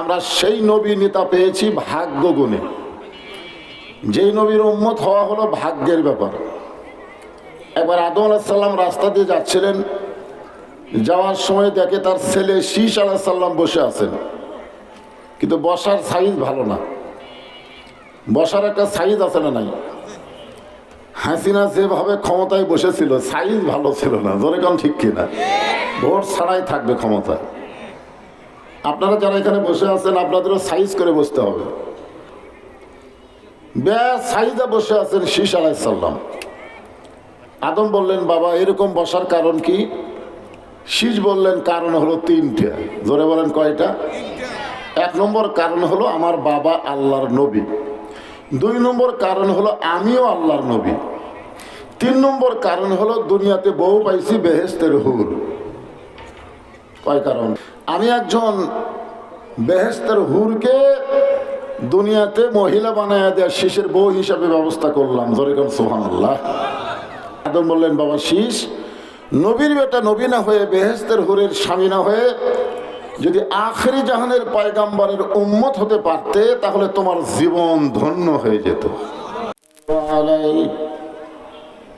আমরা সেই নবী নেতা পেয়েছি ভাগ্য গুণে যেই নবীর উম্মত হওয়া হলো ভাগ্যের ব্যাপার। একবার আদম আলাহিসাল্লাম রাস্তা দিয়ে যাচ্ছিলেন, যাওয়ার সময় দেখে তার ছেলে শীষ আলাহিসাল্লাম বসে আছেন। কিন্তু বসার সাইজ ভালো না। বসার একটা সাইজ আছে না নাই? হাসিনা যেভাবে ক্ষমতায় বসেছিল, সাইজ ভালো ছিল না। কম ঠিক কিনা? ভোট ছাড়াই থাকবে ক্ষমতায় আপনারা যারা এখানে বসে আছেন, আপনাদেরও সাইজ করে বসতে হবে। ব্যাস বসে আছেন শীষ আলাইসাল্লাম আদম বললেন, বাবা, এরকম বসার কারণ কি? শীষ বললেন, কারণ হলো তিনটে। ধরে বলেন কয়টা? এক নম্বর কারণ হলো আমার বাবা আল্লাহর নবী। দুই নম্বর কারণ হলো আমিও আল্লাহর নবী। তিন নম্বর কারণ হলো দুনিয়াতে বউ পাইছি বেহেস্তের হুর। কারণ? আমি একজন বেহেস্তের হুরকে দুনিয়াতে মহিলা বানায় দেওয়ার শীষের বউ হিসাবে ব্যবস্থা করলাম। যেরকম সোহান আল্লাহ আদম বললেন, বাবা শীষ নবীর বেটা নবী না হয়ে বেহেস্তের হুরের স্বামী না হয়ে যদি আখরি জাহানের পয়গাম্বরের উম্মত হতে পারতে, তাহলে তোমার জীবন ধন্য হয়ে যেত।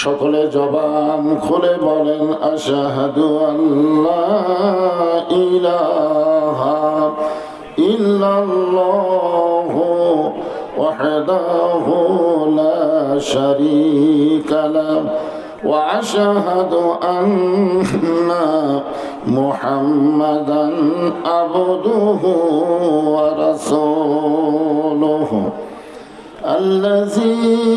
সকলে জবান খুলে বলেন আশাহাদু আল্লাহ ইলাহা ইল্লাল্লাহ وحده لا شريك له وأشهد أن محمدا عبده ورسوله الذي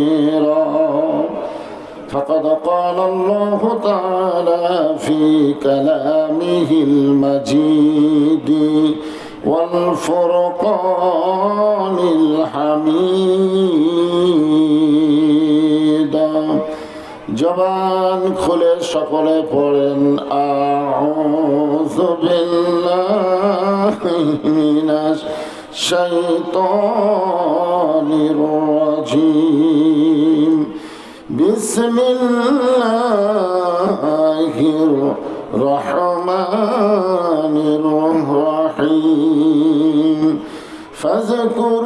فقد قال الله تعالى في كلامه المجيد والفرقان الحميد জবান খুলে সকলে পড়েন আউযু বিল্লাহি মিনাশ শাইতানির রাজিম بسم الله الرحمن الرحيم فاذكروني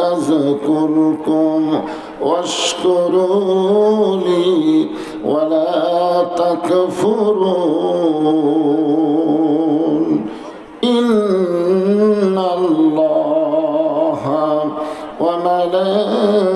أذكركم واشكروا لي ولا تكفرون إن الله وملائكته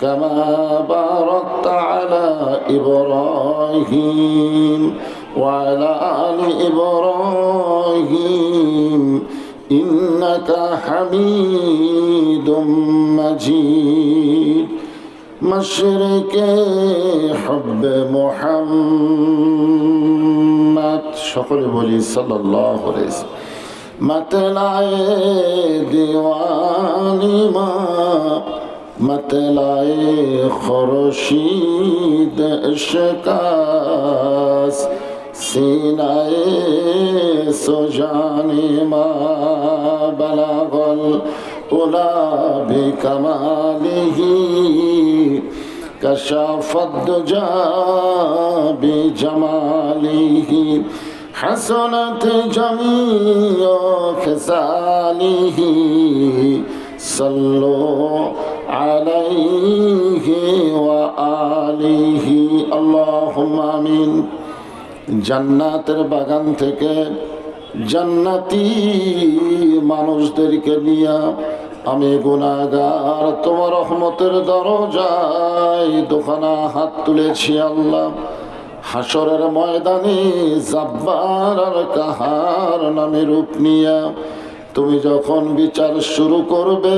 كما باركت على إبراهيم وعلى آل إبراهيم إنك حميد مجيد مشرق حب محمد সকলে বলি সাল্লাল্লাহু আলাইহি ওয়াসাল্লাম মতলায়ে দিওয়ানি মা مطلع خورشید شکاس سینہ سجانی ما بلغ الاولا بکماله کشف الدجا بجماله حسنت جمیع خساله صلو عليه وآله اللهم آمين জান্নাতের বাগান থেকে জান্নাতি মানুষদেরকে নিয়ে আমি গুনাগার তোমার রহমতের দরজায় দোকানা হাত তুলেছি আল্লাহ হাসরের ময়দানে জাব্বার আর কাহার নামে রূপ নিয়া তুমি যখন বিচার শুরু করবে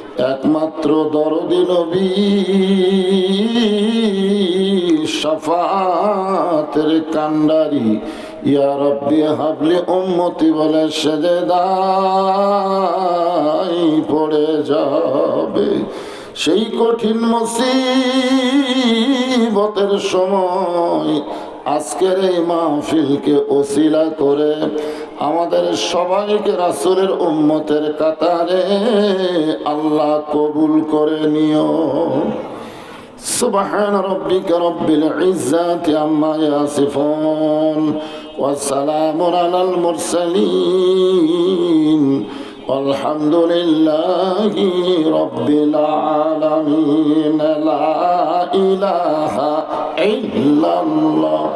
একমাত্র দরদি নবী সাফাতের কান্ডারি ইয়া রব্বি হাবলি উম্মতি বলে সেজে দাই পড়ে যাবে। সেই কঠিন মুসিবতের সময় আজকের এই মাহফিলকে ওসিলা করে আমাদের সবাইকে রাসুলের উম্মতের কাতারে আল্লাহ কবুল করে নিও سبحان ربك رب العزة عما يصفون وسلام على المرسلين والحمد لله رب العالمين لا إله إلا الله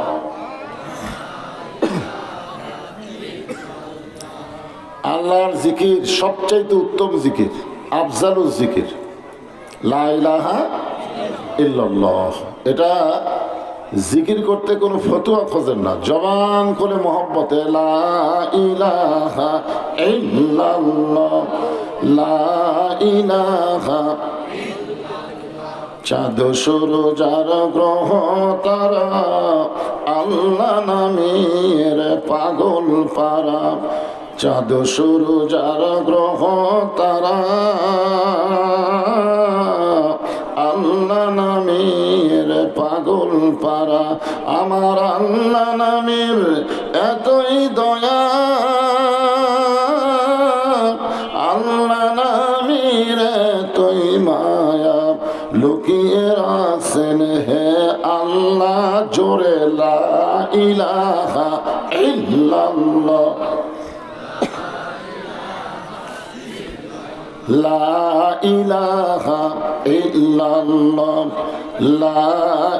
আল্লাহর জিকির সবচাইতে উত্তম জিকির আফজালুল জিকির। লা ইলাহা ইল্লাল্লাহ। এটা জিকির করতে কোনো ফতুয়া খোঁজেন না। জবান করে মহব্বতে, লা ইলাহা ইল্লাল্লাহ, লা ইলাহা। চাঁদ সরু যার গ্রহ তারা আল্লাহ নামের পাগল পারা। চাঁদ সরু যার গ্রহ, তারা আল্লাহ নামের পাগল পারা। আমার আল্লাহ নামের এতই দয়া। আল্লাহ নামের এতই মায়া। লুকিয়ে রাখছেন হে আল্লাহ, জোরে লা ইলাহা ইল্লাল্লাহ। লা ইলাহা লা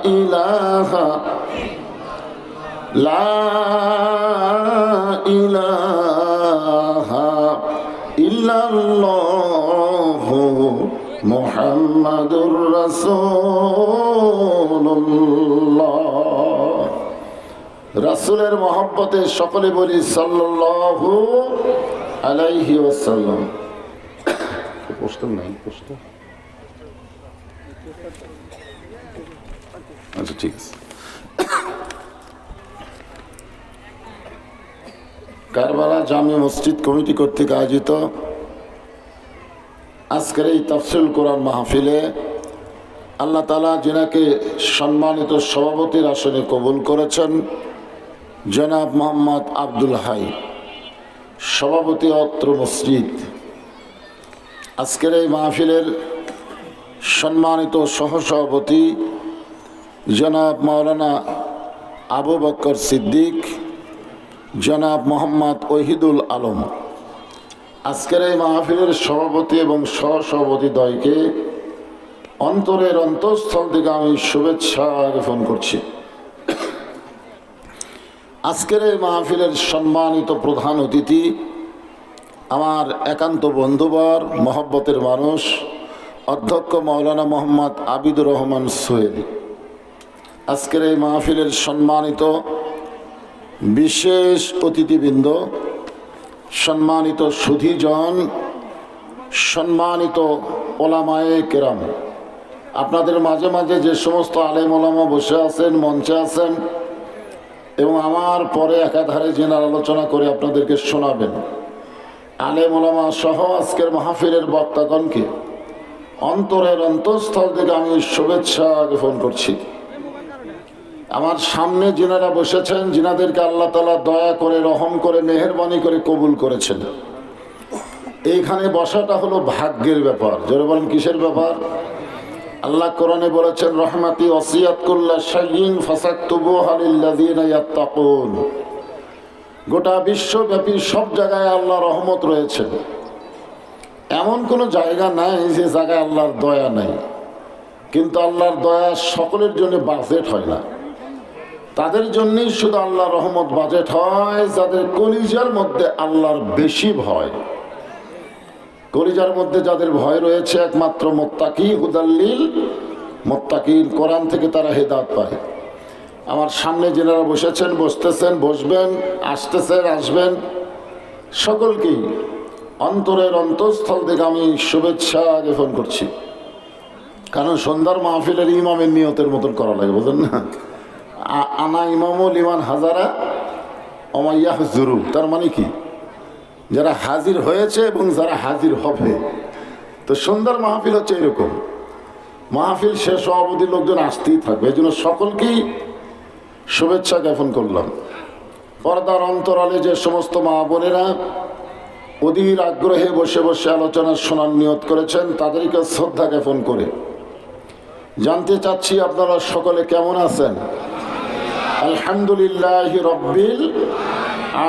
ইলাহা লা ইলাহা মহব্বতে সকলে বলি সাল্লাল্লাহু আলাইহি ওয়াসাল্লাম। পোস্টার নাই পোস্টার আচ্ছা ঠিক আছে। কারবালা জামে মসজিদ কমিটি কর্তৃক আয়োজিত আজকের এই তফসিল কোরআন মাহফিলে আল্লাহ তালা যেনাকে সম্মানিত সভাপতির আসনে কবুল করেছেন, জনাব মোহাম্মদ আব্দুল হাই, সভাপতি অত্র মসজিদ। আজকের এই মাহফিলের সম্মানিত সহসভাপতি জনাব মাওলানা আবু বক্কর সিদ্দিক, জনাব মোহাম্মদ ওহিদুল আলম। আজকের এই মাহফিলের সভাপতি এবং সহসভাপতি দ্বয়কে অন্তরের অন্তঃস্থল থেকে আমি শুভেচ্ছা জ্ঞাপন করছি। আজকের এই মাহফিলের সম্মানিত প্রধান অতিথি আমার একান্ত বন্ধুবর, মহব্বতের মানুষ, অধ্যক্ষ মৌলানা মোহাম্মদ আবিদুর রহমান সোহেল। আজকের এই মাহফিলের সম্মানিত বিশেষ অতিথিবৃন্দ, সম্মানিত সুধীজন, সম্মানিত ওলামায়ে কেরাম। আপনাদের মাঝে মাঝে যে সমস্ত আলেম ওলামা বসে আছেন, মঞ্চে আছেন, এবং আমার পরে একাধারে জেনার আলোচনা করে আপনাদেরকে শোনাবেন। আলেম ওলামা সহ আজকের মাহফিলের বক্তাগণকে অন্তরের অন্তঃস্থল থেকে আমি শুভেচ্ছা জ্ঞাপন করছি। আমার সামনে যিনারা বসেছেন, যিনাদেরকে আল্লাহ তালা দয়া করে, রহম করে, মেহরবানি করে কবুল করেছেন। এইখানে বসাটা হলো ভাগ্যের ব্যাপার। জোরে কিসের ব্যাপার? আল্লাহ কোরআনে বলেছেন, রহমাতি ওসিয়াত কুল্লা শাইইন ফাসাক্তুবু হালিল্লাযিনা ইয়াত্তাকুন। গোটা বিশ্বব্যাপী সব জায়গায় আল্লাহ রহমত রয়েছে। এমন কোনো জায়গা নাই যে জায়গায় আল্লাহর দয়া নাই। কিন্তু আল্লাহর দয়া সকলের জন্য বাজেট হয় না। তাদের জন্যই শুধু আল্লাহ রহমত বাজেট হয়, যাদের কলিজার মধ্যে আল্লাহর বেশি ভয়। কলিজার মধ্যে যাদের ভয় রয়েছে, একমাত্র মোত্তাকি, হুদাল্লিল। মোত্তাকিন কোরআন থেকে তারা হেদাত পায়। আমার সামনে যেনারা বসেছেন, বসতেছেন, বসবেন, আসতেছেন, আসবেন সকলকেই অন্তরের অন্তঃস্থল থেকে আমি শুভেচ্ছা জ্ঞাপন করছি। কারণ সন্ধ্যার মাহফিলের ইমামের নিয়তের মতন করা লাগে, বুঝলেন না? আনা ইমামুল ইমান হাজারা অমাইয়াহ জুরু তার মানে কি? যারা হাজির হয়েছে এবং যারা হাজির হবে। তো সন্ধ্যার মাহফিল হচ্ছে এরকম। মাহফিল শেষ অবধি লোকজন আসতেই থাকবে এই জন্য সকলকেই শুভেচ্ছা জ্ঞাপন করলাম। পর্দার অন্তরালে যে সমস্ত মা বোনেরা অধীর আগ্রহে বসে বসে আলোচনা শোনার নিয়ত করেছেন, তাদেরকে শ্রদ্ধা জ্ঞাপন করে। জানতে চাচ্ছি আপনারা সকলে কেমন আছেন? আলহামদুলিল্লাহ রব্বিল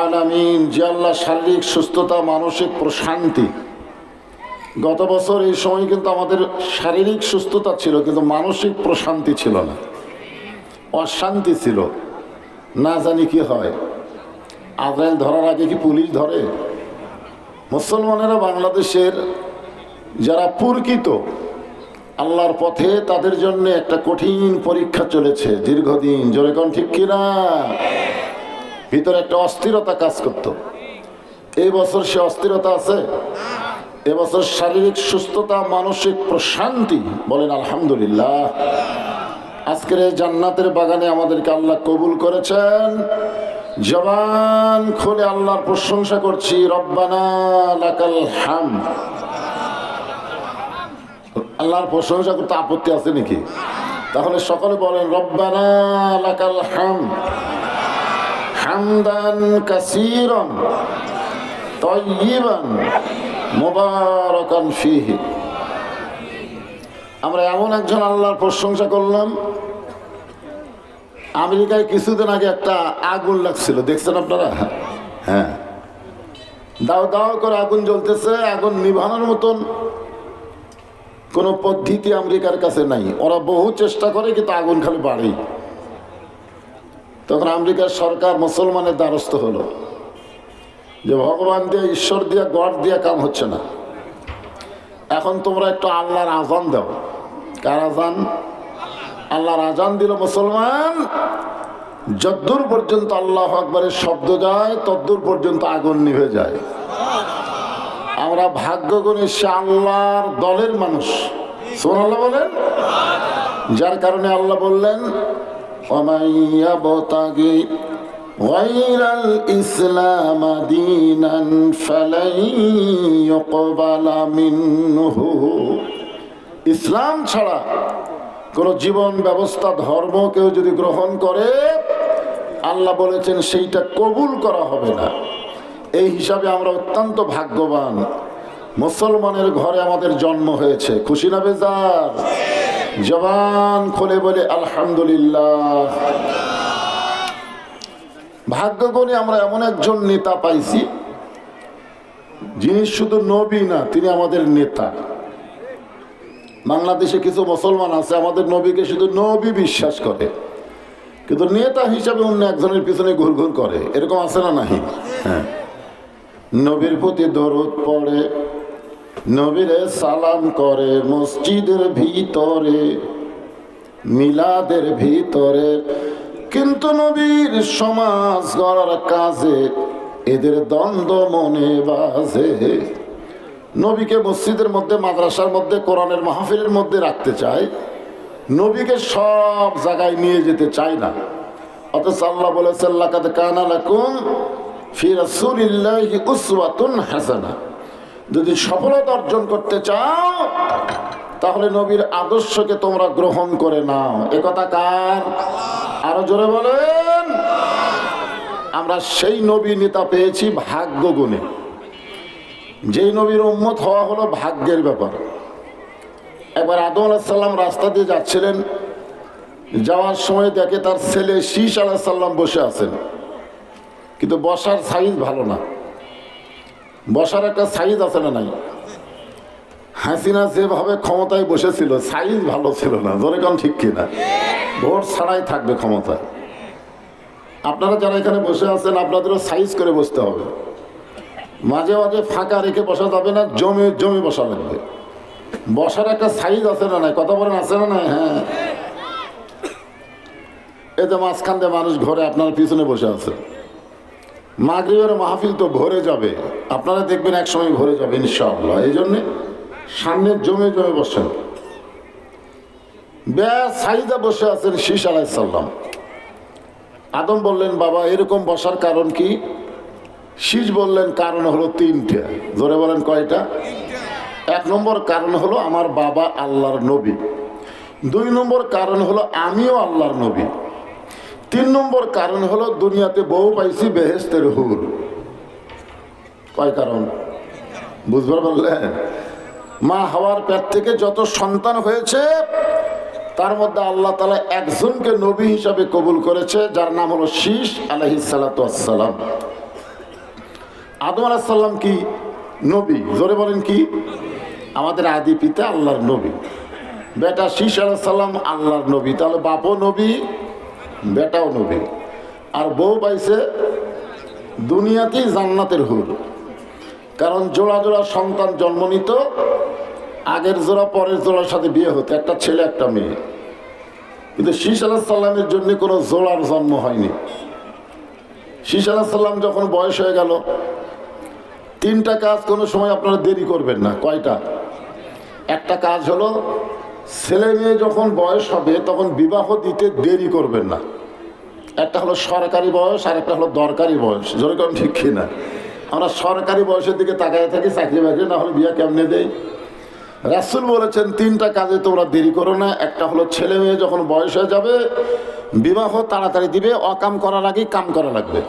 আলামিন। যে শারীরিক সুস্থতা, মানসিক প্রশান্তি। গত বছর এই সময় কিন্তু আমাদের শারীরিক সুস্থতা ছিল, কিন্তু মানসিক প্রশান্তি ছিল না। অশান্তি ছিল। না জানি কি হয়। আজরাইল ধরার আগে কি পুলিশ ধরে? মুসলমানেরা বাংলাদেশের যারা পুরকিত, আল্লাহর পথে তাদের জন্য একটা কঠিন পরীক্ষা চলেছে দীর্ঘদিন। জোরে কোন ঠিক কিনা? ভিতরে একটা অস্থিরতা কাজ করত। এই বছর সে অস্থিরতা আছে। এবছর শারীরিক সুস্থতা, মানসিক প্রশান্তি বলেন আলহামদুলিল্লাহ। আজকের এই জান্নাতের বাগানে আমাদেরকে আল্লাহ কবুল করেছেন। জবান খুলে আল্লাহর প্রশংসা করছি, রব্বানা হাম। আল্লাহর প্রশংসা করতে আপত্তি আছে নাকি? তাহলে সকলে বলেন, রব্বানা হাম। হামদান কাসীরান তয়্যিবান মুবারাকান ফিহি। আমরা এমন একজন আল্লাহর প্রশংসা করলাম। আমেরিকায় কিছুদিন আগে একটা আগুন লাগছিল, দেখছেন আপনারা? হ্যাঁ। দাও দাও করে আগুন জ্বলতেছে, আগুন নিভানোর মতন। কোনো পদ্ধতি আমেরিকার কাছে নাই। ওরা বহু চেষ্টা করে, কিন্তু আগুন খালি বাড়েই। তখন আমেরিকার সরকার মুসলমানের দ্বারস্থ হলো। যে ভগবান দিয়ে, ঈশ্বর দিয়ে, গড় দিয়ে কাম হচ্ছে না। এখন তোমরা একটু আল্লাহর আহ্বান দাও। কার আজান আল্লাহর আজান দিল মুসলমান যদ্দূর পর্যন্ত আল্লাহ আকবরের শব্দ যায় তদ্দূর পর্যন্ত আগুন নিভে যায় আমরা ভাগ্যগুণী সে আল্লাহর দলের মানুষ সোন আল্লাহ বলেন যার কারণে আল্লাহ বললেন অমাইয়াবতাগি غير الإسلام دينا فلن يقبل منه ইসলাম ছাড়া কোন জীবন ব্যবস্থা, ধর্ম কেউ যদি গ্রহণ করে, আল্লাহ বলেছেন সেইটা কবুল করা হবে না। এই হিসাবে আমরা অত্যন্ত ভাগ্যবান। মুসলমানের ঘরে আমাদের জন্ম হয়েছে। খুশি না বেজার? জবান খুলে বলে, আলহামদুলিল্লাহ। ভাগ্যগুণে আমরা এমন একজন নেতা পাইছি, যিনি শুধু নবী না, তিনি আমাদের নেতা। বাংলাদেশে কিছু মুসলমান আছে, আমাদের নবীকে শুধু নবী বিশ্বাস করে। কিন্তু নেতা হিসাবে অন্য একজনের পিছনে ঘুরঘুর করে। এরকম আছে না নাহি হ্যাঁ। নবীর প্রতি দরদ পড়ে, নবীরে সালাম করে মসজিদের ভিতরে, মিলাদের ভিতরে। কিন্তু নবীর সমাজ গড়ার কাজে এদের দ্বন্দ্ব মনে বাজে। নবীকে মসজিদের মধ্যে, মাদ্রাসার মধ্যে, কোরআনের মাহফিলের মধ্যে রাখতে চায়, নবীকে সব জায়গায় নিয়ে যেতে চায় না। অথচ আল্লাহ বলেছেন কানা হাসানা। যদি সফলতা অর্জন করতে চাও, তাহলে নবীর আদর্শকে তোমরা গ্রহণ করে নাও। একথা কার? আরও জোরে বলেন। আমরা সেই নবী নেতা পেয়েছি ভাগ্য গুণে যেই নবীর উম্মত হওয়া হলো ভাগ্যের ব্যাপার। একবার আদম আলাহিসাল্লাম রাস্তা দিয়ে যাচ্ছিলেন। যাওয়ার সময় দেখে তার ছেলে শীষ আলাহিসাল্লাম বসে আছেন। কিন্তু বসার সাইজ ভালো না। বসার একটা সাইজ আছে না নাই? হাসিনা যেভাবে ক্ষমতায় বসেছিল, সাইজ ভালো ছিল না। ধরে কারণ ঠিক কিনা? ভোট ছাড়াই থাকবে ক্ষমতায় আপনারা যারা এখানে বসে আছেন, আপনাদেরও সাইজ করে বসতে হবে। মাঝে মাঝে ফাঁকা রেখে বসা যাবে না, জমে জমে বসা লাগবে বসার একটা সাইজ আছে না নাই? কথা বলেন, আছে না নাই? হ্যাঁ। এতে মাঝখান দিয়ে মানুষ ঘরে, আপনার পিছনে বসে আছে। মাগরিবের মাহফিল তো ভরে যাবে। আপনারা দেখবেন এক সময় ভরে যাবে, ইনশাআল্লাহ। এই জন্যে সামনে জমে জমে বসেন ব্যাস সাইদা বসে আছেন শীষ আলাইসাল্লাম আদম বললেন, বাবা, এরকম বসার কারণ কি? শীষ বললেন, কারণ হলো তিনটে। ধরে বলেন কয়টা? এক নম্বর কারণ হলো আমার বাবা আল্লাহর নবী। দুই নম্বর কারণ হলো আমিও আল্লাহর নবী। তিন নম্বর কারণ হলো দুনিয়াতে বউ পাইছি বেহেস্তের হুর। কয় কারণ? বুঝবার পারলেন? মা হওয়ার পেট থেকে যত সন্তান হয়েছে, তার মধ্যে আল্লাহ তালা একজনকে নবী হিসাবে কবুল করেছে, যার নাম হলো শীষ আলহি সালাতাম আদম আলাহিসাল্লাম কি নবী? জোরে বলেন কি? আমাদের আদি পিতা আল্লাহর নবী। বেটা শীষ আলাহিসাল্লাম আল্লাহর নবী। তাহলে বাপও নবী, বেটাও নবী। আর বউ পাইছে দুনিয়াতেই জান্নাতের হুর। কারণ জোড়া জোড়া সন্তান জন্ম নিত, আগের জোড়া, পরের জোড়ার সাথে বিয়ে হতো। একটা ছেলে, একটা মেয়ে। কিন্তু শীষ আলাহ সাল্লামের জন্য কোনো জোড়ার জন্ম হয়নি। শীষ আলাহ সাল্লাম যখন বয়স হয়ে গেল তিনটা কাজ কোনো সময় আপনারা দেরি করবেন না, কয়টা? একটা কাজ হলো, ছেলে মেয়ে যখন বয়স হবে, তখন বিবাহ দিতে দেরি করবেন না। একটা হলো সরকারি বয়স, আর একটা হলো দরকারি বয়স। যেরকম ঠিক কিনা? আমরা সরকারি বয়সের দিকে তাকায় থাকি, চাকরি বাকরি না হলে বিয়া কেমনে দেই? রাসুল বলেছেন, তিনটা কাজে তোমরা দেরি করো না। একটা হলো ছেলে মেয়ে যখন বয়স হয়ে যাবে, বিবাহ তাড়াতাড়ি দিবে, অকাম করার আগেই কাম করা লাগবে।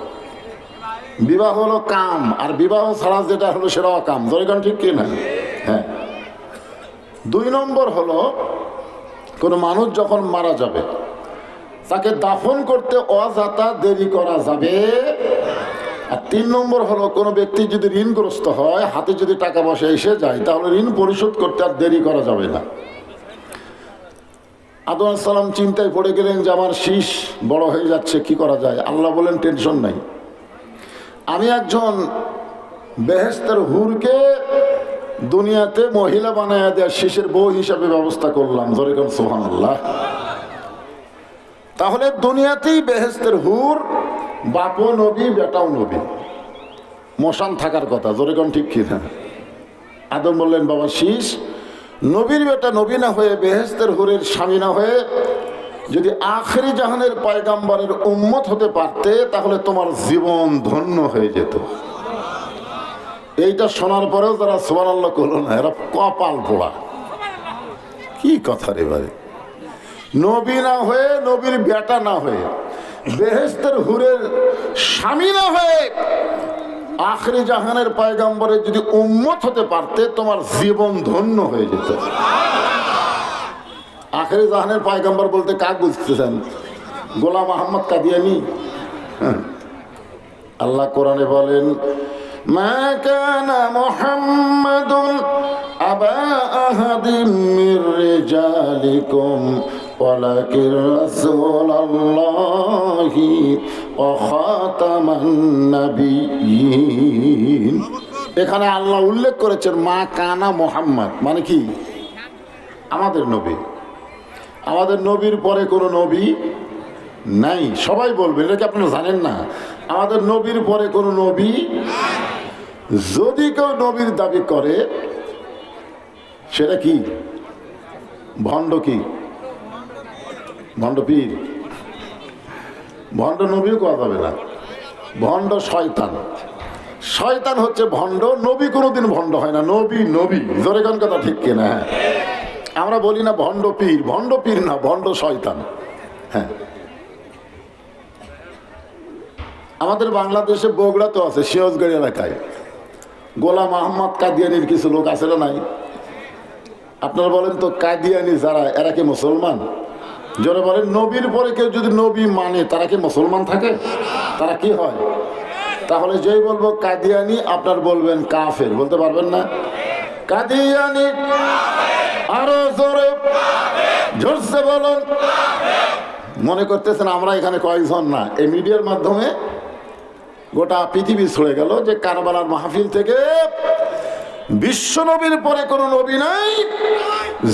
বিবাহ হলো কাম, আর বিবাহ ছাড়া যেটা হলো সেটা অকাম যেরকম ঠিক কিনা? হ্যাঁ। দুই নম্বর হলো, কোনো মানুষ যখন মারা যাবে, তাকে দাফন করতে অযাতা দেরি করা যাবে। আর তিন নম্বর হলো, কোনো ব্যক্তি যদি ঋণগ্রস্ত হয়, হাতে যদি টাকা পয়সা এসে যায়, তাহলে ঋণ পরিশোধ করতে আর দেরি করা যাবে না। আদম সালাম চিন্তায় পড়ে গেলেন যে, আমার শীষ বড় হয়ে যাচ্ছে, কি করা যায়? আল্লাহ বলেন, টেনশন নাই। আমি একজন বেহেস্তের হুরকে দুনিয়াতে মহিলা বানায় দেওয়ার শিশের বউ হিসাবে ব্যবস্থা করলাম। ধরে কোন সোহান আল্লাহ তাহলে দুনিয়াতেই বেহেস্তের হুর বাপও নবী, বেটাও নবী। মশান থাকার কথা জোরে কোন ঠিক কি না আদম বললেন, বাবা শীষ নবীর বেটা নবী না হয়ে বেহেস্তের হুরের স্বামী না হয়ে যদি আখরি জাহানের পায়গাম্বারের উম্মত হতে পারতে, তাহলে তোমার জীবন ধন্য হয়ে যেত। এইটা শোনার পরেও যারা সোমান আল্লাহ করল না, এরা কপাল পোড়া কি কথা রে ভাই? নবী না হয়ে, নবীর বেটা না হয়ে বেহেস্তের হুরের স্বামী না হয়ে, আখরি জাহানের পয়গাম্বরের যদি উম্মত হতে পারতে, তোমার জীবন ধন্য হয়ে যেত। আখরি জাহানের পয়গাম্বর বলতে কাক বুঝতেছেন গোলাম আহমদ কাদিয়ানি হ্যাঁ। আল্লাহ কোরআনে বলেন মা কানা মুহাম্মাদুন আবা আহাদিম মির রিজালিকুম ولكن رسول الله وخاتم النبيين এখানে আল্লাহ উল্লেখ করেছেন মা কানা মোহাম্মদ মানে কি আমাদের নবী আমাদের নবীর পরে কোনো নবী নাই। সবাই বলবে, এটা কি আপনারা জানেন না? আমাদের নবীর পরে কোনো নবী যদি কেউ নবীর দাবি করে, সেটা কি? ভণ্ড কি? ভণ্ড পীর? ভণ্ড নবীও কোয়া যাবে না। ভণ্ড শয়তান। শয়তান হচ্ছে ভণ্ড, নবী কোনোদিন ভণ্ড হয় না। নবী নবী। জোরে কথা ঠিক কিনা? আমরা বলি না ভণ্ড পীর ভণ্ড পীর না, ভণ্ড শয়তান। হ্যাঁ। আমাদের বাংলাদেশে বগুড়া তো আছে, সিরাজগড় এলাকায়। গোলাম আহমদ কাদিয়ানির কিছু লোক আছে না নাই? আপনারা বলেন তো কাদিয়ানি যারা, এরা কি মুসলমান? যারা বলেন, নবীর পরে কেউ যদি নবী মানে তারা কি মুসলমান থাকে? তারা কি হয়? তাহলে যেই বলব, কাদিয়ানি আপনার বলবেন কাফের, বলতে পারবেন না? কাদিয়ানি আরও জোরে। জোরসে বলুন। মনে করতেছেন আমরা এখানে কয়েকজন না। এই মিডিয়ার মাধ্যমে গোটা পৃথিবী ছড়ে গেল যে কারবালার মাহফিল থেকে বিশ্ব নবীর পরে কোনো নবী নাই।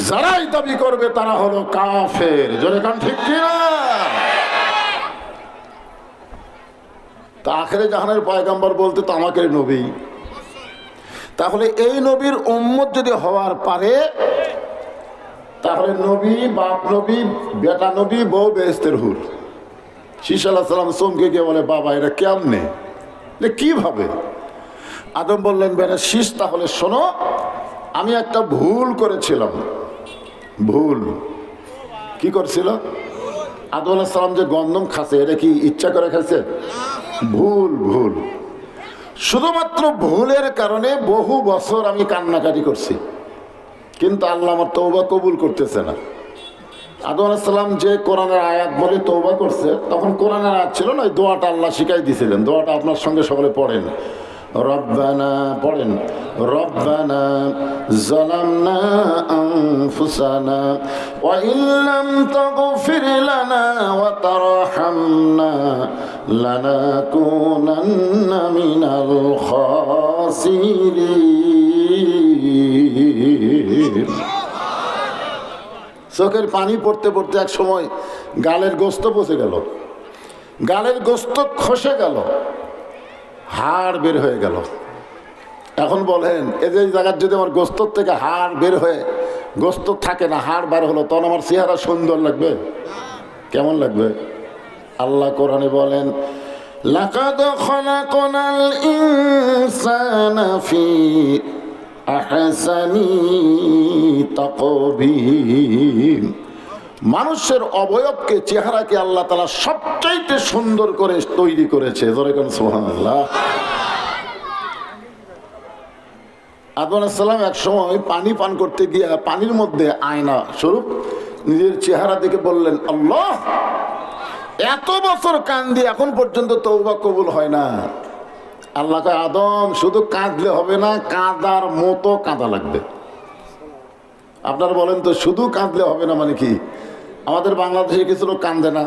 যারাই দাবি করবে তারা হলো কাফের। জোরে কান ঠিক কিনা? তা আখেরে জাহানের পয়গাম্বর বলতে তো আমাকে নবী। তাহলে এই নবীর উম্মত যদি হওয়ার পারে, তাহলে নবী, বাপ নবী, বেটা নবী, বউ বেহেস্তের হুর। শীষ আল্লাহ সাল্লাম চমকে গিয়ে বলে, বাবা এটা কেমনে? কীভাবে? আদম বললেন, বেটা শীষ তাহলে শোনো, আমি একটা ভুল করেছিলাম। ভুল। কি করছিল? আদম আলাহ সালাম যে গন্ধম খাচ্ছে, এটা কি ইচ্ছা করে খাচ্ছে? ভুল ভুল। শুধুমাত্র ভুলের কারণে বহু বছর আমি কান্নাকাটি করছি। কিন্তু আল্লাহ আমার তৌবা কবুল করতেছে না। আদম আলাইসাল্লাম যে কোরআনের আয়াত বলে তৌবা করছে, তখন কোরআনের আয়াত ছিল না ওই দোয়াটা আল্লাহ শিখাই দিয়েছিলেন দোয়াটা আপনার সঙ্গে সকলে পড়েন। রব্বানা পড়েন রব্বানা, জালামনা আনফুসানা, ওয়া ইল্লাম তাগফির লানা ওয়া তারহামনা লানাকুনান্না মিনাল খাসিরিন। চোখের পানি পড়তে পড়তে এক সময় গালের গোস্ত পচে গেল। গালের গোস্ত খসে গেল। হাড় বের হয়ে গেল। এখন বলেন যে জায়গার যদি আমার গোস্তর থেকে হাড় বের হয়ে গোস্ত থাকে না, হাড় বার হলো, তখন আমার চেহারা সুন্দর লাগবে? কেমন লাগবে? আল্লাহ কোরআনে বলেন, লাকাদ মানুষের অবয়বকে, চেহারাকে আল্লাহ তালা সবচাইতে সুন্দর করে তৈরি করেছে। সালাম এক সময় পানি পান করতে গিয়ে, পানির মধ্যে আয়না স্বরূপ নিজের চেহারা দেখে বললেন, আল্লাহ, এত বছর কান্দি এখন পর্যন্ত তৌবা কবুল হয় না। আল্লাহ আদম, শুধু কাঁদলে হবে না, কাঁদার মতো কাঁদা লাগবে। আপনারা বলেন তো, শুধু কাঁদলে হবে না মানে কি? আমাদের বাংলাদেশে কিছু লোক কান্দে না।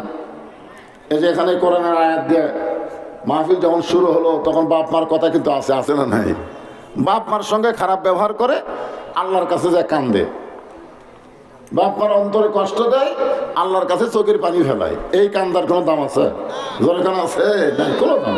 এই যে এখানে কোরআনের আয়াত দিয়ে মাহফিল যখন শুরু হলো, তখন বাপ মার কথা কিন্তু আছে আছে না নাই? বাপ মার সঙ্গে খারাপ ব্যবহার করে আল্লাহর কাছে যায় কান্দে। বাপ মার অন্তরে কষ্ট দেয়, আল্লাহর কাছে চোখের পানি ফেলায়। এই কান্দার কোনো দাম আছে? জোরে আছে? কোনো দাম